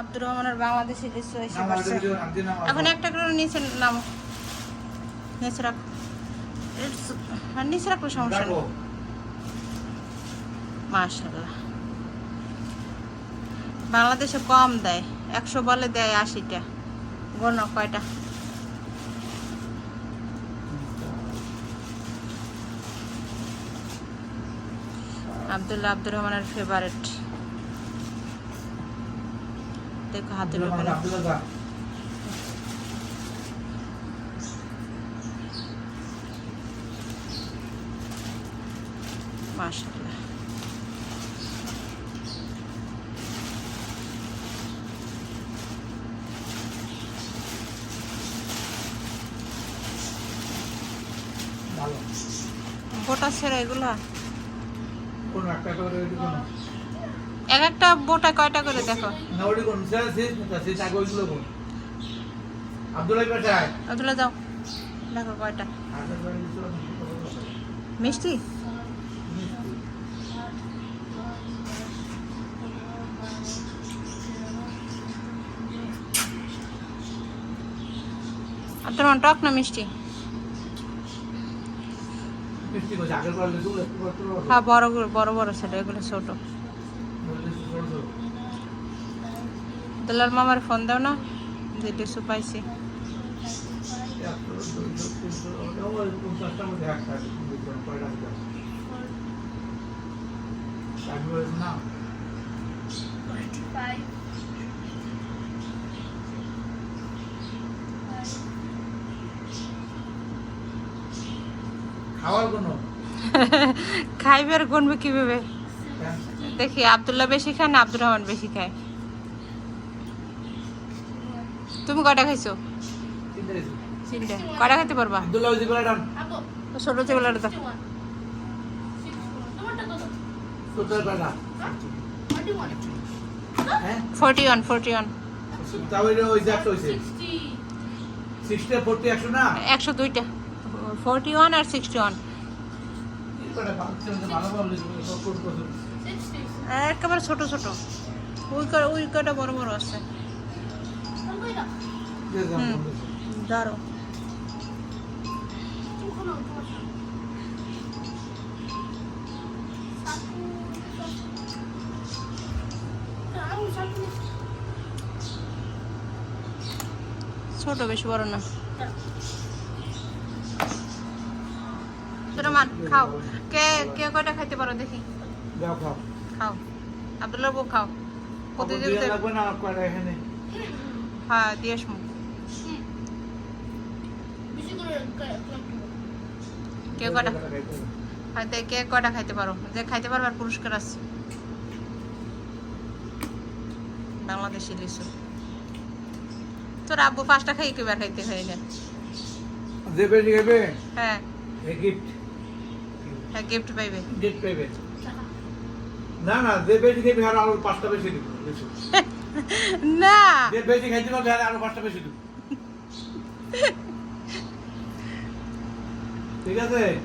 আব্দুর রহমানের বাংলাদেশি লিচু এসে নাম এখন একটা করে নিচে নাম। নিচে রাখ। নিচে রাখলে সমস্যা রাখো। নেই। মাশাল্লাহ বাংলাদেশে কম দেয় একশো বলে দেয় আশিটা। গণ কয়টা? আব্দুল্লাহ আব্দুর রহমানের ফেভারিট দেখো মাশাল্লাহ ভালো। ছেড়ে এগুলা? কোন একটা করে এক একটা বোটা কয়টা করে দেখো? আব্দুল্লাহ যাও। দেখো কয়টা। মিষ্টি? তোমার টক না মিষ্টি? হ্যাঁ বড় বড় বড় ছেলে এগুলো ছোট। দুলাল মামার ফোন দাও না যে লিচু পাইছি। না খাওয়ার কোনো? খাইবে আর গুনবে কীভাবে? দেখি আবদুল্লাহ বেশি খায় না আব্দুর রহমান বেশি খায়? তুমি কটা খাইছো? তিনটে কয়টা খেতে পারবা? ছোট যেগুলো দাও। হ্যাঁ? Forty one forty one. একশো দুইটা। ফোরটি ওয়ান আর সিক্সটি ওয়ান। একেবারে ছোট ছোট। ওই ওই কটা বড় বড় আছে? হুম। দাঁড়ো ছোট, বেশি বড় না। মান, খাও। কে কে কয়টা খাইতে পারো দেখি? খাও। খাও। আব্দুল্লাহ বউ খাও। কত প্রতিযোগিতা লাগবে না কয়টা এখানে হ্যাঁ দিয়ে আসব। কে কয়টা হয়তো কে কয়টা খাইতে পারো? যে খাইতে পারবে আর পুরস্কার আছে। বাংলাদেশি লিচু। তোর আব্বু পাঁচটা খাই কেবার খাইতে খাই না। যে বেশি খাবে হ্যাঁ। গিফট হ্যাঁ গিফট পাইবে। গিফট পাবে না না যে বেশি খাবে আর আলু পাঁচটা বেশি দিব না। যে বেশি খাইতে পারবে আর আরও পাঁচটা বেশি দিব। ঠিক আছে?